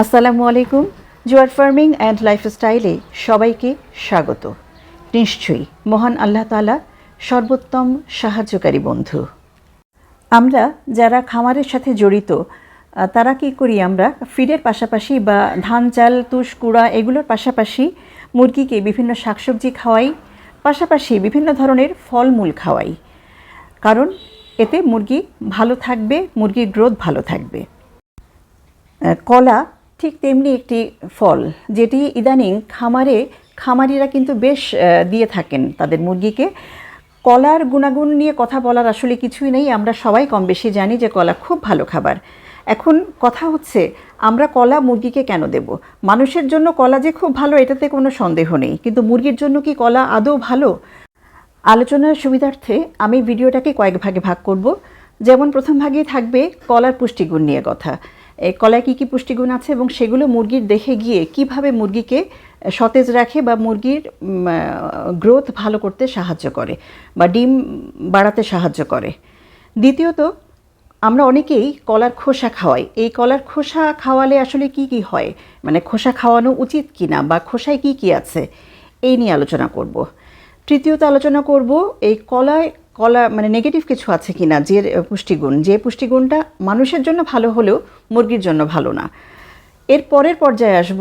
আসসালামু আলাইকুম। জুয়ার ফার্মিং অ্যান্ড লাইফস্টাইলে সবাইকে স্বাগত। নিশ্চয়ই মহান আল্লাহ তালা সর্বোত্তম সাহায্যকারী বন্ধু। আমরা যারা খামারের সাথে জড়িত তারা কি করি আমরা? ফিডের পাশাপাশি বা ধান, চাল, তুষ, কুড়া এগুলোর পাশাপাশি মুরগিকে বিভিন্ন শাকসবজি খাওয়াই, পাশাপাশি বিভিন্ন ধরনের ফলমূল খাওয়াই। কারণ এতে মুরগি ভালো থাকবে, মুরগির গ্রোথ ভালো থাকবে। কলা ঠিক তেমনি একটি ফল, যেটি ইদানিং খামারে, খামারিরা কিন্তু বেশ দিয়ে থাকেন তাদের মুরগিকে। কলার গুণাগুণ নিয়ে কথা বলার আসলে কিছুই নেই। আমরা সবাই কম বেশি জানি যে কলা খুব ভালো খাবার। এখন কথা হচ্ছে, আমরা কলা মুরগিকে কেন দেব? মানুষের জন্য কলা যে খুব ভালো, এটাতে কোনো সন্দেহ নেই। কিন্তু মুরগির জন্য কি কলা আদৌ ভালো? আলোচনার সুবিধার্থে আমি ভিডিওটাকে কয়েক ভাগে ভাগ করব। যেমন প্রথম ভাগেই থাকবে কলার পুষ্টিগুণ নিয়ে কথা। কলায় কী কী পুষ্টিগুণ আছে এবং সেগুলো মুরগির দেখে গিয়ে কীভাবে মুরগিকে সতেজ রাখে বা মুরগির গ্রোথ ভালো করতে সাহায্য করে বা ডিম বাড়াতে সাহায্য করে। দ্বিতীয়ত, আমরা অনেকেই কলার খোসা খাওয়াই। এই কলার খোসা খাওয়ালে আসলে কি কি হয়? মানে খোসা খাওয়ানো উচিত কি না বা খোসায় কি কি আছে? এই নিয়ে আলোচনা করব। তৃতীয়ত আলোচনা করব, এই কলায় কলা মানে নেগেটিভ কিছু আছে কি না যে পুষ্টিগুণ, যে পুষ্টিগুণটা মানুষের জন্য ভালো হলেও মুরগির জন্য ভালো না। এর পরের পর্যায়ে আসব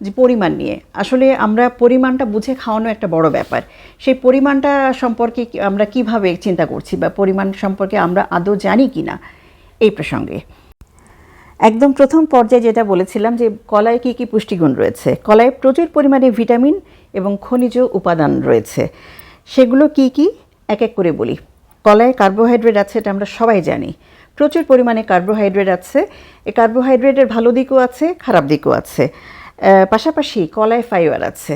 যে পরিমাণ নিয়ে। আসলে আমরা পরিমাণটা বুঝে খাওয়ানো একটা বড় ব্যাপার। সেই পরিমাণটা সম্পর্কে আমরা কীভাবে চিন্তা করছি বা পরিমাণ সম্পর্কে আমরা আদৌ জানি কি না এই প্রসঙ্গে। একদম প্রথম পর্যায়ে যেটা বলেছিলাম যে কলায় কী কী পুষ্টিগুণ রয়েছে। কলায় প্রচুর পরিমাণে ভিটামিন এবং খনিজ উপাদান রয়েছে। সেগুলো কি কি? এক এক করে বলি। কলায় কার্বোহাইড্রেট আছে এটা আমরা সবাই জানি। প্রচুর পরিমাণে কার্বোহাইড্রেট আছে। এই কার্বোহাইড্রেটের ভালো দিকও আছে, খারাপ দিকও আছে। পাশাপাশি কলায় ফাইবার আছে।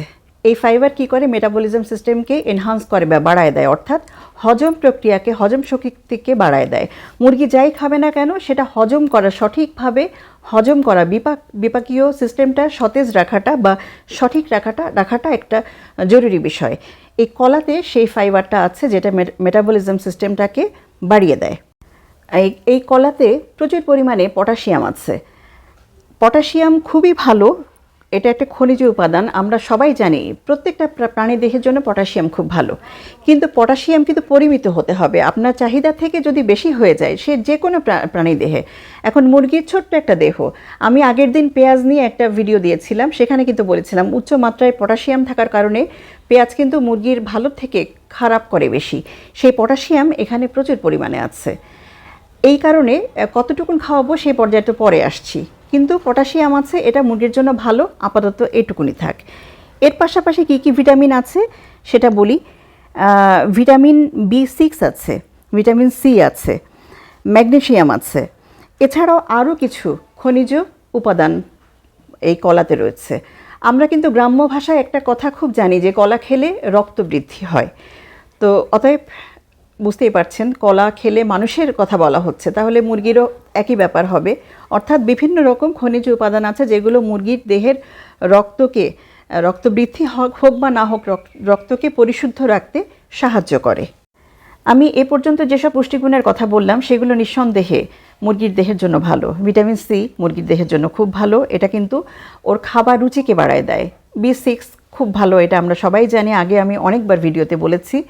এই ফাইবার কি করে মেটাবলিজম সিস্টেমকে এনহান্স করে বা বাড়ায় দেয়? অর্থাৎ হজম প্রক্রিয়াকে, হজম শক্তিকে বাড়ায় দেয়। মুরগি যাই খাবে না কেন, সেটা হজম করা সঠিকভাবে, হজম করা বিপাক, বিপাকীয় সিস্টেমটা সতেজ রাখাটা বা সঠিক রাখাটা রাখাটা একটা জরুরি বিষয়। এই কলাতে সেই ফাইবারটা আছে যেটা মেটাবলিজম সিস্টেমটাকে বাড়িয়ে দেয়। এই এই কলাতে প্রচুর পরিমাণে পটাশিয়াম আছে। পটাশিয়াম খুবই ভালো এটা একটা খনিজ উপাদান, আমরা সবাই জানি প্রত্যেকটা প্রা- প্রাণী দেহের জন্য পটাশিয়াম খুব ভালো। কিন্তু পটাশিয়াম কিন্তু পরিমিত হতে হবে। আপনার চাহিদা থেকে যদি বেশি হয়ে যায়, সে যে কোনো প্রাণী দেহে। এখন মুরগির ছোট্ট একটা দেহ। আমি আগের দিন পেঁয়াজ নিয়ে একটা ভিডিও দিয়েছিলাম, সেখানে কিন্তু বলেছিলাম উচ্চ মাত্রায় পটাশিয়াম থাকার কারণে পেঁয়াজ কিন্তু মুরগির ভালো থেকে খারাপ করে বেশি। সেই পটাশিয়াম এখানে প্রচুর পরিমাণে আছে। এই কারণে কতটুকুন খাওয়াবো সেই পর্যায়ে তো পরে আসছি। কিন্তু পটাশিয়াম আছে, এটা মুরগির জন্য ভালো, আপাতত এটুকুনি থাক। এর পাশাপাশি কী কী ভিটামিন আছে সেটা বলি। ভিটামিন বি সিক্স আছে, ভিটামিন সি আছে, ম্যাগনেশিয়াম আছে। এছাড়াও আরও কিছু খনিজ উপাদান এই কলাতে রয়েছে। আমরা কিন্তু গ্রাম্য ভাষায় একটা কথা খুব জানি যে কলা খেলে রক্ত বৃদ্ধি হয়। তো অতএব বুঝতেই পারছেন, কলা খেলে মানুষের কথা বলা হচ্ছে। তাহলে মুরগিরও একই ব্যাপার হবে। অর্থাৎ বিভিন্ন রকম খনিজ উপাদান আছে যেগুলো মুরগির দেহের রক্তকে রক্ত বৃদ্ধি হোক বা না হোক রক- রক্তকে পরিশুদ্ধ রাখতে সাহায্য করে। আমি এ পর্যন্ত যেসব পুষ্টিগুণের কথা বললাম, সেগুলো নিঃসন্দেহে মুরগির দেহের জন্য ভালো। ভিটামিন সি মুরগির দেহের জন্য খুব ভালো। এটা কিন্তু ওর খাবার রুচিকে বাড়ায় দেয়। বি সিক্স খুব ভালো, এটা আমরা সবাই জানি। আগে আমি অনেকবার ভিডিওতে বলেছি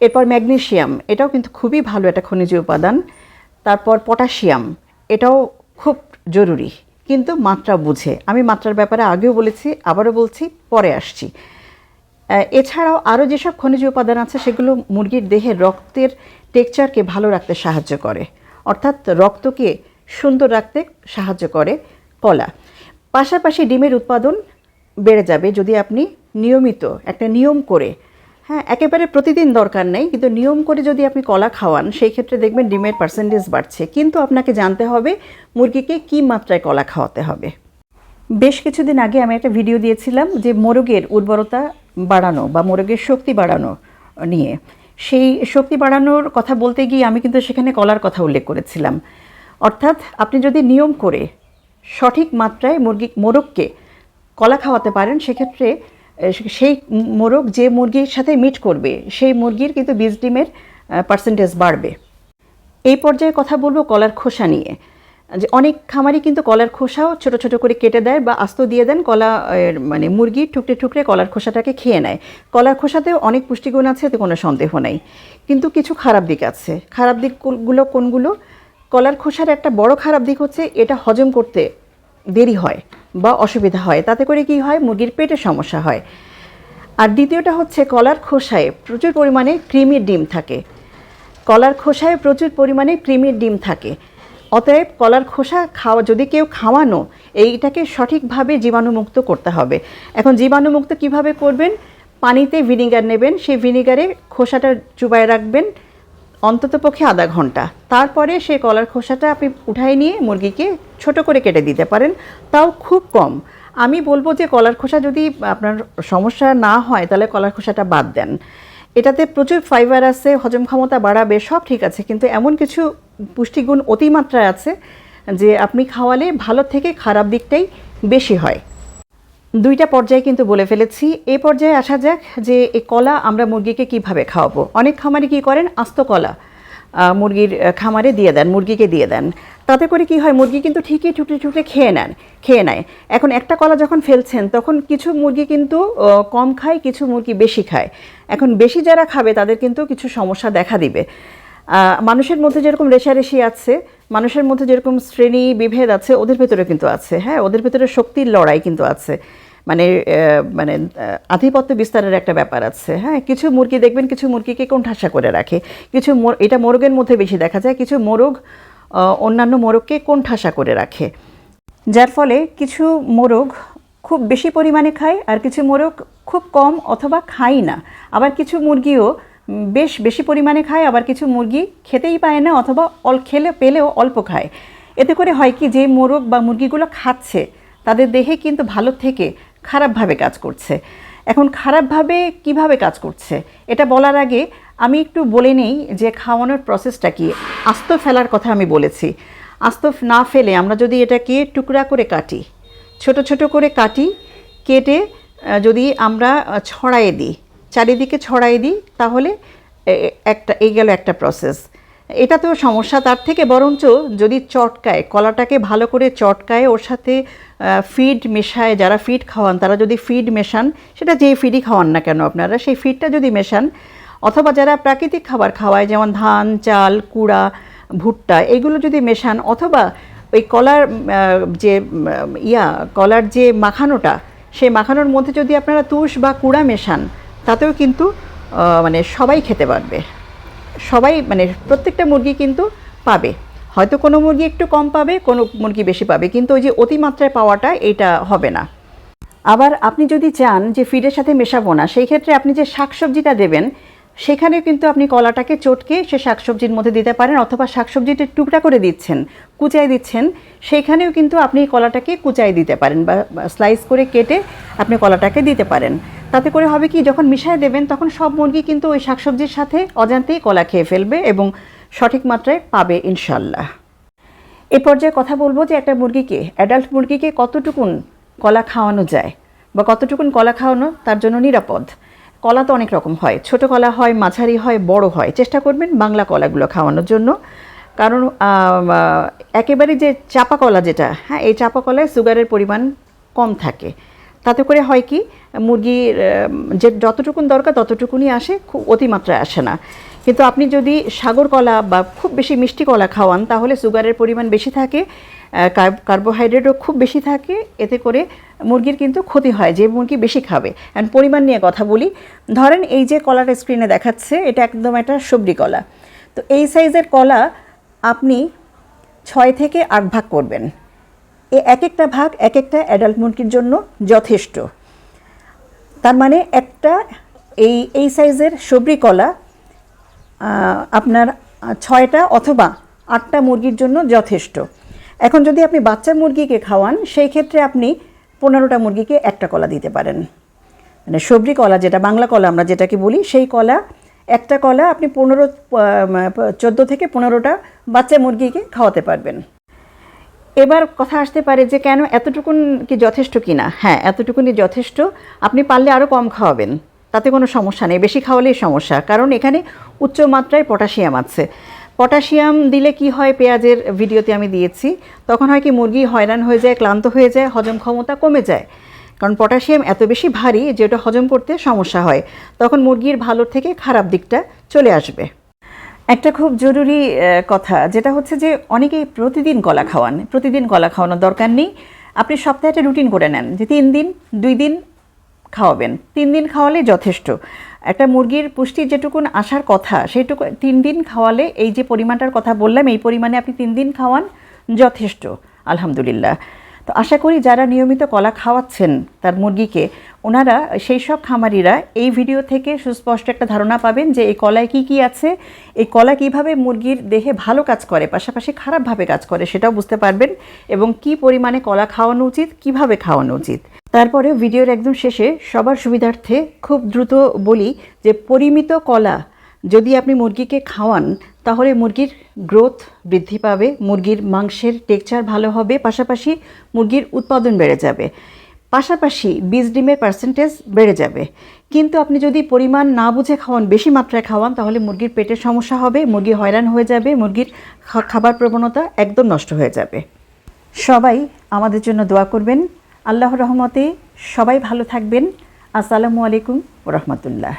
এরপর ম্যাগনেশিয়াম, এটাও কিন্তু খুবই ভালো একটা খনিজ উপাদান। তারপর পটাশিয়াম, এটাও খুব জরুরি, কিন্তু মাত্রা বুঝে। আমি মাত্রার ব্যাপারে আগেও বলেছি, আবারও বলছি, পরে আসছি। এছাড়াও আরও যেসব খনিজ উপাদান আছে, সেগুলো মুরগির দেহের রক্তের টেক্সচারকে ভালো রাখতে সাহায্য করে। অর্থাৎ রক্তকে সুন্দর রাখতে সাহায্য করে কলা। পাশাপাশি ডিমের উৎপাদন বেড়ে যাবে, যদি আপনি নিয়মিত একটা নিয়ম করে হ্যাঁ একেবারে প্রতিদিন দরকার নেই, কিন্তু নিয়ম করে যদি আপনি কলা খাওয়ান, সেই ক্ষেত্রে দেখবেন ডিমের পার্সেন্টেজ বাড়ছে। কিন্তু আপনাকে জানতে হবে, মুরগিকে কী মাত্রায় কলা খাওয়াতে হবে। বেশ কিছুদিন আগে আমি একটা ভিডিও দিয়েছিলাম যে মোরগের উর্বরতা বাড়ানো বা মোরগের শক্তি বাড়ানো নিয়ে। সেই শক্তি বাড়ানোর কথা বলতে গিয়ে আমি কিন্তু সেখানে কলার কথা উল্লেখ করেছিলাম। অর্থাৎ আপনি যদি নিয়ম করে সঠিক মাত্রায় মুরগি, মোরগকে কলা খাওয়াতে পারেন, সেক্ষেত্রে সেই মোরগ যে মুরগির সাথে মিট করবে, সেই মুরগির কিন্তু বীজ ডিমের পার্সেন্টেজ বাড়বে। এই পর্যায়ে কথা বলব কলার খোসা নিয়ে। যে অনেক খামারই কিন্তু কলার খোসাও ছোট ছোট করে কেটে দেয় বা আস্ত দিয়ে দেন কলা মানে মুরগি ঠুকরে ঠুকরে কলার খোসাটাকে খেয়ে নেয়। কলার খোসাতেও অনেক পুষ্টিগুণ আছে, এতে কোনো সন্দেহ নেই। কিন্তু কিছু খারাপ দিক আছে। খারাপ দিকগুলো কোনগুলো? কলার খোসার একটা বড় খারাপ দিক হচ্ছে, এটা হজম করতে দেরি হয়। বা অসুবিধা হয়। তাতে করে কি হয়? মুরগির পেটে সমস্যা হয়। আর দ্বিতীয়টা হচ্ছে কলার খোসায় প্রচুর পরিমাণে ক্রিমির ডিম থাকে। কলার খোসায় প্রচুর পরিমাণে ক্রিমির ডিম থাকে। অতএব কলার খোসা খাওয়া, যদি কেউ খাওয়ানো, এইটাকে সঠিকভাবে জীবাণুমুক্ত করতে হবে। এখন জীবাণুমুক্ত কীভাবে করবেন? পানিতে ভিনিগার নেবেন। সেই ভিনিগারে খোসাটা চুবায় রাখবেন। অন্ততপক্ষে আধা ঘণ্টা। তারপরে সেই কলার খোসাটা আপনি উঠাই নিয়ে মুরগিকে ছোট করে কেটে দিতে পারেন, তাও খুব কম। আমি বলব যে কলার খোসা যদি আপনার সমস্যা না হয়, তাহলে কলার খোসাটা বাদ দেন। এটাতে প্রচুর ফাইবার আছে, হজম ক্ষমতা বাড়াবে, সব ঠিক আছে, কিন্তু এমন কিছু পুষ্টিগুণ অতিমাত্রায় আছে যে আপনি খাওয়ালে ভালো থেকে খারাপ দিকটাই বেশি হয়। দুইটা পর্যায়ে কিন্তু বলে ফেলেছি। এ পর্যায়ে আসা যাক যে এই কলা আমরা মুরগিকে কীভাবে খাওয়াবো। অনেক খামারে কি করেন? আস্ত কলা মুরগির খামারে দিয়ে দেন, মুরগিকে দিয়ে দেন। তাতে করে কি হয়? মুরগি কিন্তু ঠিকই টুকরে টুকরে খেয়ে নেন, খেয়ে নেয়। এখন একটা কলা যখন ফেলছেন, তখন কিছু মুরগি কিন্তু কম খায়, কিছু মুরগি বেশি খায়। এখন বেশি যারা খাবে, তাদের কিন্তু কিছু সমস্যা দেখা দিবে। মানুষের মধ্যে যেরকম রেশারেশি আছে, মানুষের মধ্যে যেরকম শ্রেণি বিভেদ আছে, ওদের ভেতরে কিন্তু আছে। হ্যাঁ ওদের ভেতরে শক্তির লড়াই কিন্তু আছে। মানে মানে আধিপত্য বিস্তারের একটা ব্যাপার আছে। হ্যাঁ কিছু মুরগি দেখবেন, কিছু মুরগিকে কোণঠাসা করে রাখে। কিছু এটা মোরগের মধ্যে বেশি দেখা যায়, কিছু মোরগ অন্যান্য মোরগকে কোণঠাসা করে রাখে। যার ফলে কিছু মোরগ খুব বেশি পরিমাণে খায় আর কিছু মোরগ খুব কম অথবা খায় না। আবার কিছু মুরগিও বেশ বেশি পরিমাণে খায়, আবার কিছু মুরগি খেতেই পায় না অথবা অল, খেলে, পেলেও অল্প খায়। এতে করে হয় কি, যে মোরগ বা মুরগিগুলো খাচ্ছে, তাদের দেহে কিন্তু ভালো থেকে খারাপভাবে কাজ করছে। এখন খারাপভাবে কীভাবে কাজ করছে? এটা বলার আগে আমি একটু বলে নেই যে খাওয়ানোর প্রসেসটা কি। আস্ত ফেলার কথা আমি বলেছি। আস্ত না ফেলে আমরা যদি এটাকে টুকরা করে কাটি, ছোট ছোট করে কাটি, কেটে যদি আমরা ছড়ায়ে দিই, চারিদিকে ছড়াই দিই, তাহলে একটা, এই গেল একটা প্রসেস এটা তো সমস্যা তার থেকে, বরঞ্চ যদি চটকায়, কলাটাকে ভালো করে চটকায়, ওর সাথে ফিড মেশায়, যারা ফিড খাওয়ান, তারা যদি ফিড মেশান, সেটা যে ফিডই খাওয়ান না কেন আপনারা, সেই ফিডটা যদি মেশান, অথবা যারা প্রাকৃতিক খাবার খাওয়ায়, যেমন ধান, চাল, কুড়া, ভুট্টা, এগুলো যদি মেশান, অথবা ওই কলার যে ইয়া, কলার যে মাখানোটা, সেই মাখানোর মধ্যে যদি আপনারা তুষ বা কুড়া মেশান, তাতেও কিন্তু মানে সবাই খেতে পারবে। সবাই মানে প্রত্যেকটা মুরগি কিন্তু পাবে। হয়তো কোনো মুরগি একটু কম পাবে, কোনো মুরগি বেশি পাবে, কিন্তু ওই যে অতিমাত্রায় পাওয়াটা এটা হবে না। আবার আপনি যদি চান যে ফিডের সাথে মেশাবো না, সেই ক্ষেত্রে আপনি যে শাকসবজিটা দেবেন, সেখানেও কিন্তু আপনি কলাটাকে চটকে সে শাকসবজির মধ্যে দিতে পারেন অথবা শাকসবজিটা টুকরা করে দিচ্ছেন, কুচাই দিচ্ছেন সেইখানেও কিন্তু আপনি কলাটাকে কুচাই দিতে পারেন বা স্লাইস করে কেটে আপনি কলাটাকে দিতে পারেন। তাতে করে হবে কি, যখন মিশায় দেবেন তখন সব মুরগি কিন্তু ওই শাকসবজির সাথে অজান্তেই কলা খেয়ে ফেলবে এবং সঠিক মাত্রায় পাবে ইনশাল্লাহ এ পর্যায়ে কথা বলব যে একটা মুরগিকে অ্যাডাল্ট মুরগিকে কতটুকুন কলা খাওয়ানো যায় বা কতটুকুন কলা খাওয়ানো তার জন্য নিরাপদ? কলা তো অনেক রকম হয়, ছোট কলা হয়, মাঝারি হয়, বড় হয়। চেষ্টা করবেন বাংলা কলাগুলো খাওয়ানোর জন্য। কারণ একেবারে যে চাপা কলা যেটা হ্যাঁ এই চাপা কলায় সুগারের পরিমাণ কম থাকে। তাতে করে হয় কি, মুরগির যে যতটুকুন দরকার ততটুকুনই আসে, খুব অতিমাত্রায় আসে না। কিন্তু আপনি যদি সাগর কলা বা খুব বেশি মিষ্টি কলা খাওয়ান, তাহলে সুগারের পরিমাণ বেশি থাকে কার্বোহাইড্রেটও খুব বেশি থাকে, এতে করে মুরগির কিন্তু ক্ষতি হয়, যে মুরগি বেশি খাবে। অ্যান্ড পরিমাণ নিয়ে কথা বলি। ধরেন এই যে কলাটা স্ক্রিনে দেখাচ্ছে, এটা একদম একটা সবজি কলা। তো এই সাইজের কলা আপনি ছয় থেকে আট ভাগ করবেন। এ এক একটা ভাগ, এক একটা অ্যাডাল্ট মুরগির জন্য যথেষ্ট। তার মানে একটা এই এই সাইজের সবরি কলা আপনার ছয়টা অথবা আটটা মুরগির জন্য যথেষ্ট। এখন যদি আপনি বাচ্চা মুরগিকে খাওয়ান, সেই ক্ষেত্রে আপনি পনেরোটা মুরগিকে একটা কলা দিতে পারেন। মানে সবজি কলা যেটা, বাংলা কলা আমরা যেটাকে বলি, সেই কলা, একটা কলা আপনি পনেরো চোদ্দ থেকে পনেরোটা বাচ্চা মুরগিকে খাওয়াতে পারবেন। এবার কথা আসতে পারে যে কেন এতটুকুন কি যথেষ্ট কি না হ্যাঁ এতটুকুনি যথেষ্ট। আপনি পারলে আরও কম খাওয়াবেন। তাতে কোনো সমস্যা নেই। বেশি খাওয়ালেই সমস্যা। কারণ এখানে উচ্চ মাত্রায় পটাশিয়াম আছে। পটাশিয়াম দিলে কি হয়? পেঁয়াজের ভিডিওতে আমি দিয়েছি। তখন হয় কি মুরগি হয়রান হয়ে যায়, ক্লান্ত হয়ে যায়, হজম ক্ষমতা কমে যায়। কারণ পটাশিয়াম এত বেশি ভারী যে ওটা হজম করতে সমস্যা হয়। তখন মুরগির ভালোর থেকে খারাপ দিকটা চলে আসবে। একটা খুব জরুরি কথা, যেটা হচ্ছে যে অনেকেই প্রতিদিন কলা খাওয়ান। প্রতিদিন কলা খাওয়ানোর দরকার নেই। আপনি সপ্তাহে একটা রুটিন করে নেন যে তিন দিন, দুই দিন খাওয়াবেন। তিন দিন খাওয়ালে যথেষ্ট। একটা মুরগির পুষ্টি যেটুকুন আসার কথা, সেইটুকু তিন দিন খাওয়ালে এই যে পরিমাণটার কথা বললাম, এই পরিমাণে আপনি তিন দিন খাওয়ান, যথেষ্ট। আলহামদুলিল্লাহ। তো আশা করি যারা নিয়মিত কলা খাওয়াচ্ছেন তার মুরগিকে, ওনারা সেই সব খামারিরা এই ভিডিও থেকে সুস্পষ্ট একটা ধারণা পাবেন যে এই কলায় কি কি আছে, এই কলা কীভাবে মুরগির দেহে ভালো কাজ করে, পাশাপাশি খারাপভাবে কাজ করে সেটাও বুঝতে পারবেন এবং কি পরিমাণে কলা খাওয়ানো উচিত, কীভাবে খাওয়ানো উচিত। তারপরে ভিডিওর একদম শেষে সবার সুবিধার্থে খুব দ্রুত বলি যে পরিমিত কলা যদি আপনি মুরগিকে খাওয়ান তাহলে মুরগির গ্রোথ বৃদ্ধি পাবে, মুরগির মাংসের টেকচার ভালো হবে, পাশাপাশি মুরগির উৎপাদন বেড়ে যাবে, পাশাপাশি বীজ ডিমের পার্সেন্টেজ বেড়ে যাবে। কিন্তু আপনি যদি পরিমাণ না বুঝে খাওয়ান, বেশি মাত্রায় খাওয়ান, তাহলে মুরগির পেটের সমস্যা হবে, মুরগি হয়রান হয়ে যাবে, মুরগির খাবার প্রবণতা একদম নষ্ট হয়ে যাবে। সবাই আমাদের জন্য দোয়া করবেন। আল্লাহর রহমতে সবাই ভালো থাকবেন। আসসালামু আলাইকুম রহমতুল্লাহ।